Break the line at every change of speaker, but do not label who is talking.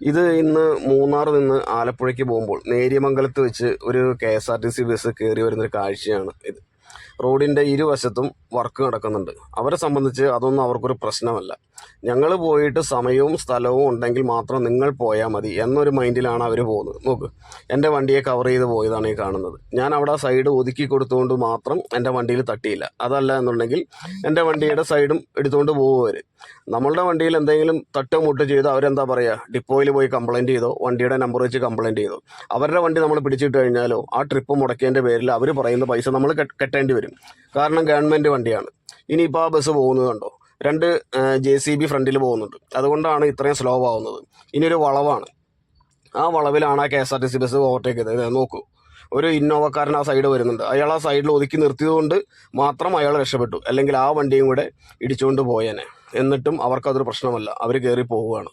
ഇത് ഇന്ന് മൂന്നാർ നിന്ന് ആലപ്പുഴയ്ക്ക് പോകുമ്പോൾ നേര്യമംഗലത്ത് വെച്ച് ഒരു K S R T C bus കയറി വരുന്നൊരു കാഴ്ചയാണ് ഇത്. റോഡിന്റെ ഇരുവശത്തും വർക്ക് നടക്കുന്നുണ്ട്. അവരെ സംബന്ധിച്ച് അതൊന്നും അവർക്കൊരു പ്രശ്നമല്ല. ഞങ്ങൾ പോയിട്ട് സമയവും സ്ഥലവും ഉണ്ടെങ്കിൽ മാത്രം നിങ്ങൾ പോയാൽ മതി എന്നൊരു മൈൻഡിലാണ് അവർ പോകുന്നത്. നോക്ക് എന്റെ വണ്ടിയെ കവർ ചെയ്ത് പോയതാണ് ഈ കാണുന്നത്. ഞാൻ അവിടെ സൈഡ് ഒതുക്കി കൊടുത്തുകൊണ്ട് മാത്രം എന്റെ വണ്ടിയിൽ തട്ടിയില്ല. അതല്ല എന്നുണ്ടെങ്കിൽ എന്റെ വണ്ടിയുടെ സൈഡും എടുത്തുകൊണ്ട് പോകുവർ നമ്മളുടെ വണ്ടിയിൽ എന്തെങ്കിലും തട്ടോ മുട്ടോ ചെയ്തോ അവരെന്താ പറയുക ഡിപ്പോയിൽ പോയി കംപ്ലയിന്റ് ചെയ്തോ വണ്ടിയുടെ നമ്പർ വെച്ച് കംപ്ലയിന്റ് ചെയ്തോ. അവരുടെ വണ്ടി നമ്മൾ പിടിച്ചിട്ട് കഴിഞ്ഞാലോ ആ ട്രിപ്പ് മുടക്കിയതിന്റെ പേരിൽ അവർ പറയുന്ന പൈസ നമ്മൾ കെട്ടേണ്ടി വരും. കാരണം ഗവൺമെന്റ് വണ്ടിയാണ്. ഇനിയിപ്പോൾ ആ ബസ് പോകുന്നത് കണ്ടോ? രണ്ട് ജെ സി ബി ഫ്രണ്ടിൽ പോകുന്നുണ്ട്. അതുകൊണ്ടാണ് ഇത്രയും സ്ലോ ആവുന്നത്. ഇനി ഒരു വളവാണ്. ആ വളവിലാണ് ആ K S R T C bus overtake ചെയ്തത്. നോക്കൂ. ഒരു ഇന്നോവക്കാരൻ ആ സൈഡ് വരുന്നുണ്ട്. അയാൾ ആ സൈഡിൽ ഒതുക്കി നിർത്തിയതുകൊണ്ട് മാത്രം അയാൾ രക്ഷപ്പെട്ടു. അല്ലെങ്കിൽ ആ വണ്ടിയും കൂടെ ഇടിച്ചുകൊണ്ട് പോയേനെ. എന്നിട്ടും അവർക്കതൊരു പ്രശ്നമല്ല. അവർ കയറി പോവുകയാണ്.